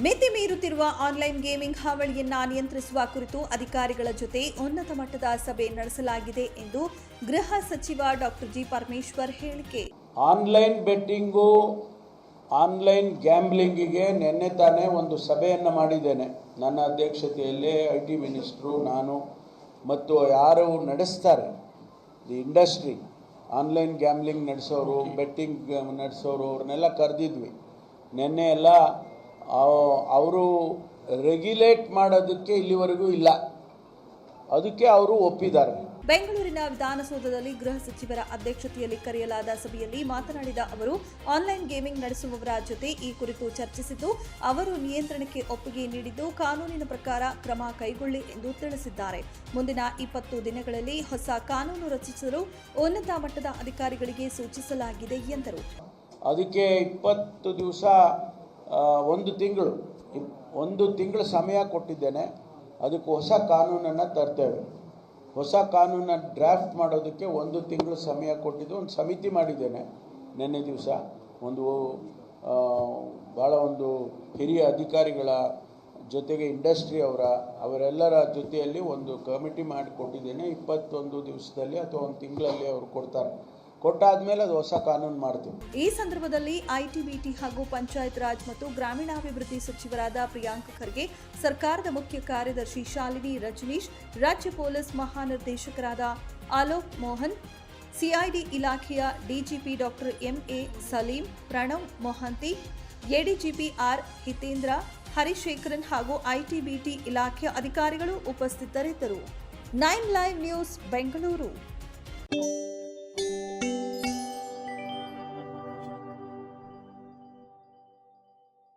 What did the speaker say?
ಮಿತಿ ಮೀರುತ್ತಿರುವ online gaming ಹಾವಳಿಯನ್ನ ನಿಯಂತ್ರಿಸುವ ಕುರಿತು ಅಧಿಕಾರಿಗಳ ಜೊತೆ ಉನ್ನತ ಮಟ್ಟದ ಸಭೆ ನಡೆಸಲಾಗಿದೆ ಎಂದು ಗೃಹ ಸಚಿವ ಡಾಕ್ಟರ್ ಜಿ ಪರಮೇಶ್ವರ್ ಹೇಳಿಕೆ. ಆನ್ಲೈನ್ ಬೆಟ್ಟಿಂಗು, ಆನ್ಲೈನ್ ಗ್ಯಾಮ್ಲಿಂಗಿಗೆ ನಿನ್ನೆ ತಾನೇ ಒಂದು ಸಭೆಯನ್ನು ಮಾಡಿದ್ದೇನೆ. ನನ್ನ ಅಧ್ಯಕ್ಷತೆಯಲ್ಲಿ ಐ ಟಿ ಮಿನಿಸ್ಟ್ರು, ನಾನು ಮತ್ತು ಯಾರು ನಡೆಸ್ತಾರೆ? The industry. ಆನ್ಲೈನ್ ಗ್ಯಾಮ್ಲಿಂಗ್ ನಡೆಸೋರು, ಬೆಟ್ಟಿಂಗ್ ನಡೆಸೋರು, ಅವ್ರನ್ನೆಲ್ಲ ಕರೆದಿದ್ವಿ. ನಿನ್ನೆ ಎಲ್ಲ ಅವರು ರೆಗ್ಯುಲೇಟ್ ಮಾಡೋದಕ್ಕೆ ಇಲ್ಲಿವರೆಗೂ ಇಲ್ಲ. ಅದಕ್ಕೆ ಅವರು ಒಪ್ಪಿದ್ದಾರೆ. ಬೆಂಗಳೂರಿನ ವಿಧಾನಸೌಧದಲ್ಲಿ ಗೃಹ ಸಚಿವರ ಅಧ್ಯಕ್ಷತೆಯಲ್ಲಿ ಕರೆಯಲಾದ ಸಭೆಯಲ್ಲಿ ಮಾತನಾಡಿದ ಅವರು ಆನ್ಲೈನ್ ಗೇಮಿಂಗ್ ನಡೆಸುವವರ ಜೊತೆ ಈ ಕುರಿತು ಚರ್ಚಿಸಿದ್ದು ಅವರು ನಿಯಂತ್ರಣಕ್ಕೆ ಒಪ್ಪಿಗೆ ನೀಡಿದ್ದು ಕಾನೂನಿನ ಪ್ರಕಾರ ಕ್ರಮ ಕೈಗೊಳ್ಳಿ ಎಂದು ತಿಳಿಸಿದ್ದಾರೆ. ಮುಂದಿನ ಇಪ್ಪತ್ತು ದಿನಗಳಲ್ಲಿ ಹೊಸ ಕಾನೂನು ರಚಿಸಲು ಉನ್ನತ ಮಟ್ಟದ ಅಧಿಕಾರಿಗಳಿಗೆ ಸೂಚಿಸಲಾಗಿದೆ ಎಂದರು. ಅದಕ್ಕೆ ಇಪ್ಪತ್ತು ದಿವಸ ಒಂದು ತಿಂಗಳು ಒಂದು ತಿಂಗಳು ಸಮಯ ಕೊಟ್ಟಿದ್ದೇನೆ. ಅದಕ್ಕೆ ಹೊಸ ಕಾನೂನನ್ನು ತರ್ತೇವೆ ಹೊಸ ಕಾನೂನನ್ನು ಡ್ರಾಫ್ಟ್ ಮಾಡೋದಕ್ಕೆ ಒಂದು ತಿಂಗಳು ಸಮಯ ಕೊಟ್ಟಿದ್ದು ಒಂದು ಸಮಿತಿ ಮಾಡಿದ್ದೇನೆ ನಿನ್ನೆ ದಿವಸ. ಒಂದು ಭಾಳ ಒಂದು ಹಿರಿಯ ಅಧಿಕಾರಿಗಳ ಜೊತೆಗೆ ಇಂಡಸ್ಟ್ರಿ ಅವರ, ಅವರೆಲ್ಲರ ಜೊತೆಯಲ್ಲಿ ಒಂದು ಕಮಿಟಿ ಮಾಡಿ ಕೊಟ್ಟಿದ್ದೇನೆ. ಇಪ್ಪತ್ತೊಂದು ದಿವಸದಲ್ಲಿ ಅಥವಾ ಒಂದು ತಿಂಗಳಲ್ಲಿ ಅವರು ಕೊಡ್ತಾರೆ. ಕೊಟ್ಟಾದ್ಮೇಲೆ ಅದು ಹೊಸ ಕಾನೂನು ಮಾಡ್ತೀವಿ. ಈ ಸಂದರ್ಭದಲ್ಲಿ ಐಟಿಬಿಟಿ ಹಾಗೂ ಪಂಚಾಯತ್ ರಾಜ್ ಮತ್ತು ಗ್ರಾಮೀಣಾಭಿವೃದ್ಧಿ ಸಚಿವರಾದ ಪ್ರಿಯಾಂಕ್ ಖರ್ಗೆ, ಸರ್ಕಾರದ ಮುಖ್ಯ ಕಾರ್ಯದರ್ಶಿ ಶಾಲಿನಿ ರಜನೀಶ್, ರಾಜ್ಯ ಪೊಲೀಸ್ ಮಹಾನಿರ್ದೇಶಕರಾದ ಅಲೋಕ್ ಮೋಹನ್ ಸಿಐಡಿ ಇಲಾಖೆಯ DGP doctor MA Saleem, Pranav Mohanty ADGP R Hitendra, Harishekaran ಹಾಗೂ ಐಟಿಬಿಟಿ ಇಲಾಖೆಯ ಅಧಿಕಾರಿಗಳು ಉಪಸ್ಥಿತರಿದ್ದರು. Nine live news Bengaluru.